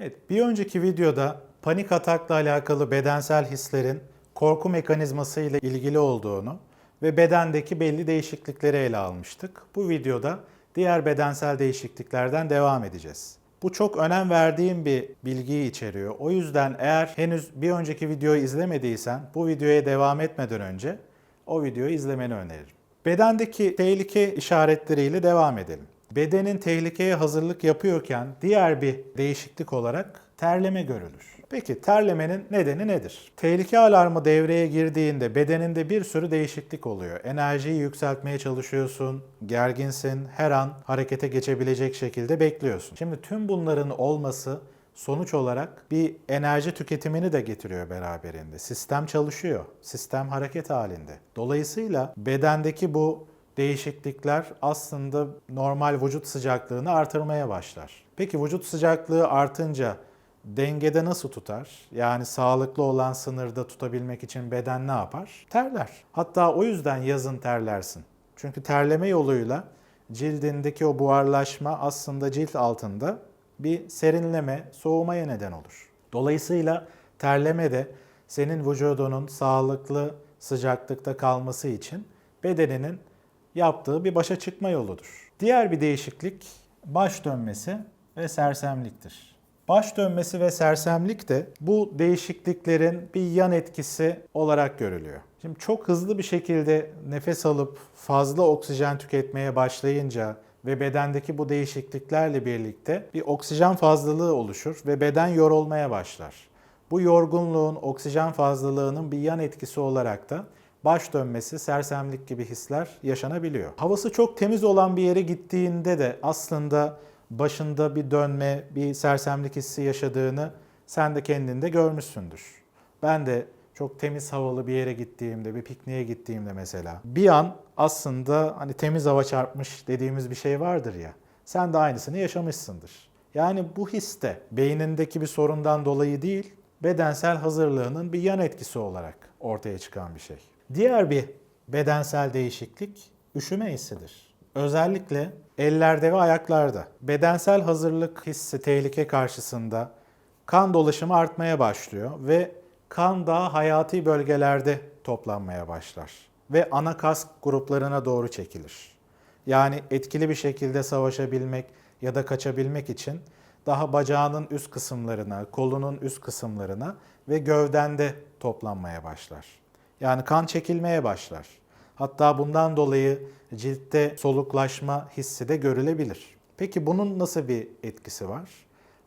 Evet, bir önceki videoda panik atakla alakalı bedensel hislerin korku mekanizması ile ilgili olduğunu ve bedendeki belli değişiklikleri ele almıştık. Bu videoda diğer bedensel değişikliklerden devam edeceğiz. Bu çok önem verdiğim bir bilgiyi içeriyor. O yüzden eğer henüz bir önceki videoyu izlemediysen bu videoya devam etmeden önce o videoyu izlemeni öneririm. Bedendeki tehlike işaretleriyle devam edelim. Bedenin tehlikeye hazırlık yapıyorken diğer bir değişiklik olarak terleme görülür. Peki terlemenin nedeni nedir? Tehlike alarmı devreye girdiğinde bedeninde bir sürü değişiklik oluyor. Enerjiyi yükseltmeye çalışıyorsun, gerginsin, her an harekete geçebilecek şekilde bekliyorsun. Şimdi tüm bunların olması sonuç olarak bir enerji tüketimini de getiriyor beraberinde. Sistem çalışıyor, sistem hareket halinde. Dolayısıyla bedendeki bu değişiklikler aslında normal vücut sıcaklığını artırmaya başlar. Peki vücut sıcaklığı artınca dengede nasıl tutar? Yani sağlıklı olan sınırda tutabilmek için beden ne yapar? Terler. Hatta o yüzden yazın terlersin. Çünkü terleme yoluyla cildindeki o buharlaşma aslında cilt altında bir serinleme, soğumaya neden olur. Dolayısıyla terleme de senin vücudunun sağlıklı sıcaklıkta kalması için bedeninin yaptığı bir başa çıkma yoludur. Diğer bir değişiklik baş dönmesi ve sersemliktir. Baş dönmesi ve sersemlik de bu değişikliklerin bir yan etkisi olarak görülüyor. Şimdi çok hızlı bir şekilde nefes alıp fazla oksijen tüketmeye başlayınca ve bedendeki bu değişikliklerle birlikte bir oksijen fazlalığı oluşur ve beden yorulmaya başlar. Bu yorgunluğun, oksijen fazlalığının bir yan etkisi olarak da baş dönmesi, sersemlik gibi hisler yaşanabiliyor. Havası çok temiz olan bir yere gittiğinde de aslında başında bir dönme, bir sersemlik hissi yaşadığını sen de kendinde görmüşsündür. Ben de çok temiz havalı bir yere gittiğimde, bir pikniğe gittiğimde mesela bir an aslında hani temiz hava çarpmış dediğimiz bir şey vardır ya. Sen de aynısını yaşamışsındır. Yani bu histe beynindeki bir sorundan dolayı değil, bedensel hazırlığının bir yan etkisi olarak ortaya çıkan bir şey. Diğer bir bedensel değişiklik üşüme hissidir. Özellikle ellerde ve ayaklarda. Bedensel hazırlık hissi tehlike karşısında kan dolaşımı artmaya başlıyor ve kan daha hayati bölgelerde toplanmaya başlar ve ana kas gruplarına doğru çekilir. Yani etkili bir şekilde savaşabilmek ya da kaçabilmek için daha bacağının üst kısımlarına, kolunun üst kısımlarına ve gövdende toplanmaya başlar. Yani kan çekilmeye başlar. Hatta bundan dolayı ciltte soluklaşma hissi de görülebilir. Peki bunun nasıl bir etkisi var?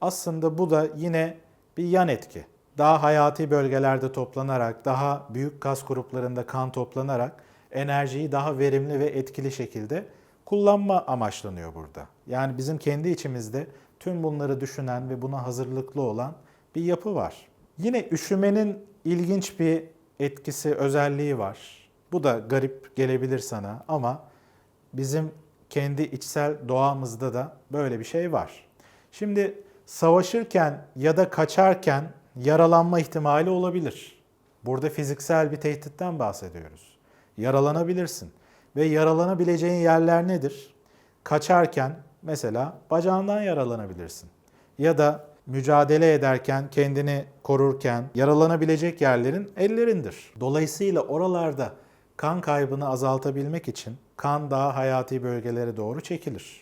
Aslında bu da yine bir yan etki. Daha hayati bölgelerde toplanarak, daha büyük kas gruplarında kan toplanarak enerjiyi daha verimli ve etkili şekilde kullanma amaçlanıyor burada. Yani bizim kendi içimizde tüm bunları düşünen ve buna hazırlıklı olan bir yapı var. Yine üşümenin ilginç bir etkisi, özelliği var. Bu da garip gelebilir sana ama bizim kendi içsel doğamızda da böyle bir şey var. Şimdi savaşırken ya da kaçarken yaralanma ihtimali olabilir. Burada fiziksel bir tehditten bahsediyoruz. Yaralanabilirsin ve yaralanabileceğin yerler nedir? Kaçarken mesela bacağından yaralanabilirsin. Ya da mücadele ederken, kendini korurken yaralanabilecek yerlerin ellerindir. Dolayısıyla oralarda kan kaybını azaltabilmek için kan daha hayati bölgelere doğru çekilir.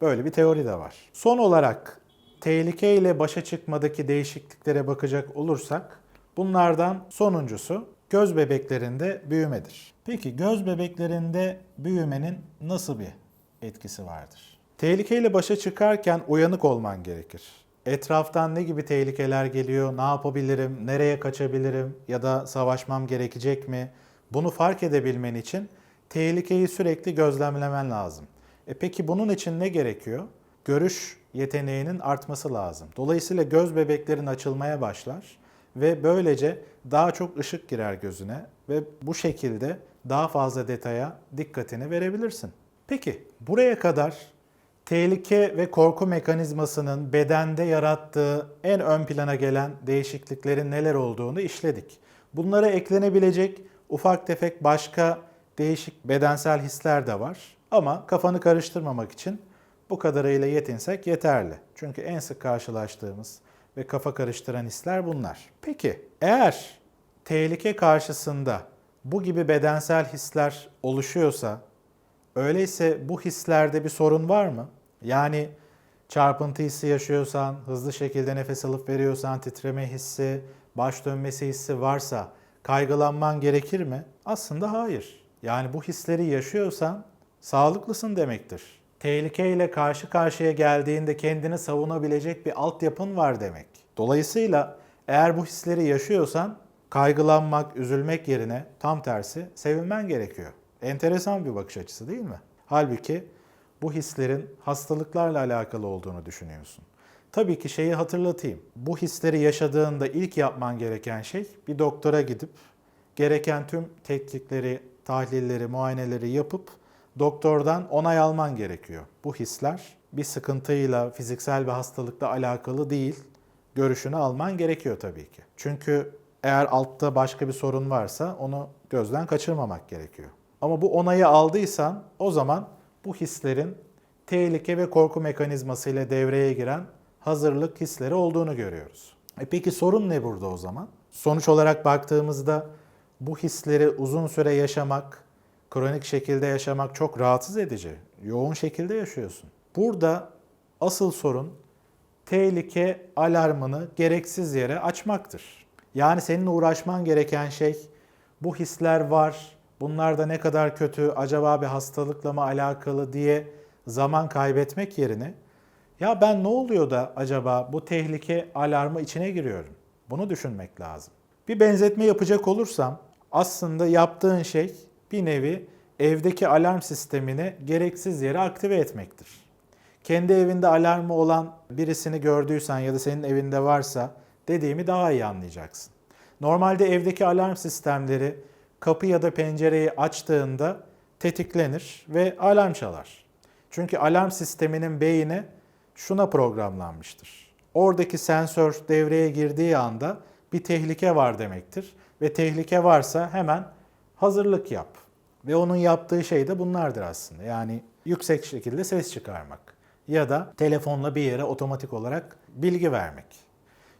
Böyle bir teori de var. Son olarak tehlike ile başa çıkmadaki değişikliklere bakacak olursak bunlardan sonuncusu göz bebeklerinde büyümedir. Peki göz bebeklerinde büyümenin nasıl bir etkisi vardır? Tehlikeyle başa çıkarken uyanık olman gerekir. Etraftan ne gibi tehlikeler geliyor, ne yapabilirim, nereye kaçabilirim ya da savaşmam gerekecek mi? Bunu fark edebilmen için tehlikeyi sürekli gözlemlemen lazım. E peki bunun için ne gerekiyor? Görüş yeteneğinin artması lazım. Dolayısıyla göz bebeklerin açılmaya başlar ve böylece daha çok ışık girer gözüne ve bu şekilde daha fazla detaya dikkatini verebilirsin. Peki buraya kadar tehlike ve korku mekanizmasının bedende yarattığı en ön plana gelen değişikliklerin neler olduğunu işledik. Bunlara eklenebilecek ufak tefek başka değişik bedensel hisler de var. Ama kafanı karıştırmamak için bu kadarıyla yetinsek yeterli. Çünkü en sık karşılaştığımız ve kafa karıştıran hisler bunlar. Peki eğer tehlike karşısında bu gibi bedensel hisler oluşuyorsa öyleyse bu hislerde bir sorun var mı? Yani çarpıntı hissi yaşıyorsan, hızlı şekilde nefes alıp veriyorsan, titreme hissi, baş dönmesi hissi varsa kaygılanman gerekir mi? Aslında hayır. Yani bu hisleri yaşıyorsan sağlıklısın demektir. Tehlikeyle karşı karşıya geldiğinde kendini savunabilecek bir altyapın var demek. Dolayısıyla eğer bu hisleri yaşıyorsan kaygılanmak, üzülmek yerine tam tersi sevinmen gerekiyor. Enteresan bir bakış açısı değil mi? Halbuki bu hislerin hastalıklarla alakalı olduğunu düşünüyorsun. Tabii ki şeyi hatırlatayım. Bu hisleri yaşadığında ilk yapman gereken şey bir doktora gidip gereken tüm tetkikleri, tahlilleri, muayeneleri yapıp doktordan onay alman gerekiyor. Bu hisler bir sıkıntıyla, fiziksel bir hastalıkla alakalı değil. Görüşünü alman gerekiyor tabii ki. Çünkü eğer altta başka bir sorun varsa onu gözden kaçırmamak gerekiyor. Ama bu onayı aldıysan o zaman bu hislerin tehlike ve korku mekanizması ile devreye giren hazırlık hisleri olduğunu görüyoruz. E peki sorun ne burada o zaman? Sonuç olarak baktığımızda bu hisleri uzun süre yaşamak, kronik şekilde yaşamak çok rahatsız edici. Yoğun şekilde yaşıyorsun. Burada asıl sorun tehlike alarmını gereksiz yere açmaktır. Yani senin uğraşman gereken şey bu hisler var, bunlar da ne kadar kötü, acaba bir hastalıkla mı alakalı diye zaman kaybetmek yerine ya ben ne oluyor da acaba bu tehlike alarmı içine giriyorum? Bunu düşünmek lazım. Bir benzetme yapacak olursam aslında yaptığın şey bir nevi evdeki alarm sistemini gereksiz yere aktive etmektir. Kendi evinde alarmı olan birisini gördüysen ya da senin evinde varsa dediğimi daha iyi anlayacaksın. Normalde evdeki alarm sistemleri kapı ya da pencereyi açtığında tetiklenir ve alarm çalar. Çünkü alarm sisteminin beyni şuna programlanmıştır. Oradaki sensör devreye girdiği anda bir tehlike var demektir ve tehlike varsa hemen hazırlık yap. Ve onun yaptığı şey de bunlardır aslında. Yani yüksek şekilde ses çıkarmak ya da telefonla bir yere otomatik olarak bilgi vermek.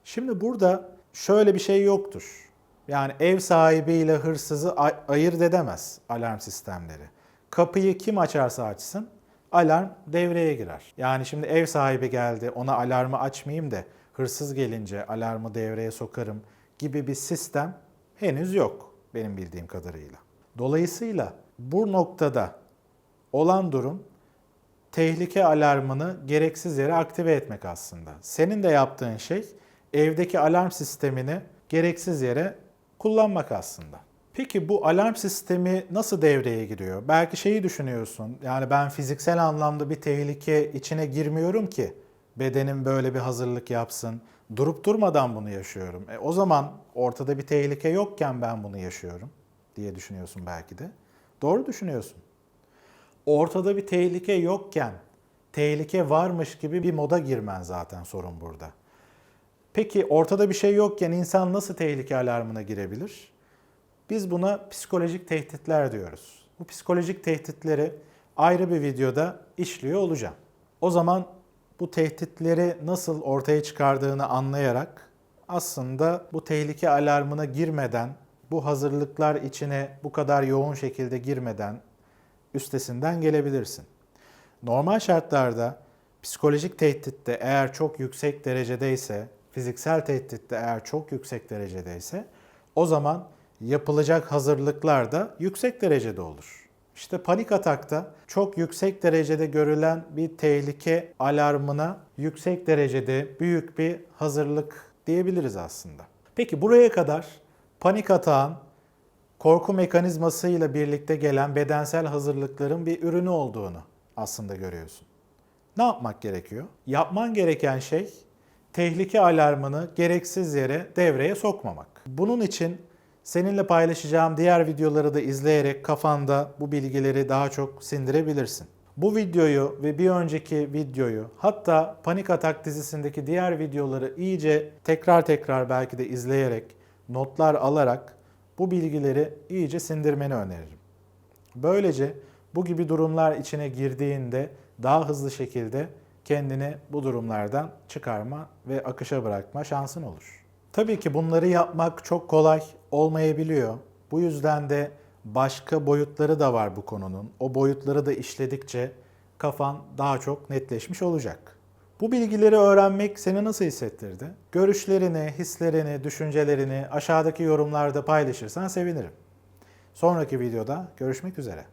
Şimdi burada şöyle bir şey yoktur. Yani ev sahibiyle hırsızı ay- ayırt edemez alarm sistemleri. Kapıyı kim açarsa açsın alarm devreye girer. Yani şimdi ev sahibi geldi ona alarmı açmayayım da hırsız gelince alarmı devreye sokarım gibi bir sistem henüz yok benim bildiğim kadarıyla. Dolayısıyla bu noktada olan durum tehlike alarmını gereksiz yere aktive etmek aslında. Senin de yaptığın şey evdeki alarm sistemini gereksiz yere kullanmak aslında. Peki bu alarm sistemi nasıl devreye giriyor? Belki şeyi düşünüyorsun. Yani ben fiziksel anlamda bir tehlike içine girmiyorum ki bedenim böyle bir hazırlık yapsın. Durup durmadan bunu yaşıyorum. E, o zaman ortada bir tehlike yokken ben bunu yaşıyorum diye düşünüyorsun belki de. Doğru düşünüyorsun. Ortada bir tehlike yokken tehlike varmış gibi bir moda girmen zaten sorun burada. Peki ortada bir şey yokken insan nasıl tehlike alarmına girebilir? Biz buna psikolojik tehditler diyoruz. Bu psikolojik tehditleri ayrı bir videoda işliyor olacağım. O zaman bu tehditleri nasıl ortaya çıkardığını anlayarak aslında bu tehlike alarmına girmeden, bu hazırlıklar içine bu kadar yoğun şekilde girmeden üstesinden gelebilirsin. Normal şartlarda psikolojik tehditte eğer çok yüksek derecedeyse, fiziksel tehditte eğer çok yüksek derecedeyse o zaman yapılacak hazırlıklar da yüksek derecede olur. İşte panik atakta çok yüksek derecede görülen bir tehlike alarmına yüksek derecede büyük bir hazırlık diyebiliriz aslında. Peki buraya kadar panik atağın korku mekanizmasıyla birlikte gelen bedensel hazırlıkların bir ürünü olduğunu aslında görüyorsun. Ne yapmak gerekiyor? Yapman gereken şey tehlike alarmını gereksiz yere devreye sokmamak. Bunun için seninle paylaşacağım diğer videoları da izleyerek kafanda bu bilgileri daha çok sindirebilirsin. Bu videoyu ve bir önceki videoyu hatta Panik Atak dizisindeki diğer videoları iyice tekrar tekrar belki de izleyerek, notlar alarak bu bilgileri iyice sindirmeni öneririm. Böylece bu gibi durumlar içine girdiğinde daha hızlı şekilde kendini bu durumlardan çıkarma ve akışa bırakma şansın olur. Tabii ki bunları yapmak çok kolay olmayabiliyor. Bu yüzden de başka boyutları da var bu konunun. O boyutları da işledikçe kafan daha çok netleşmiş olacak. Bu bilgileri öğrenmek seni nasıl hissettirdi? Görüşlerini, hislerini, düşüncelerini aşağıdaki yorumlarda paylaşırsan sevinirim. Sonraki videoda görüşmek üzere.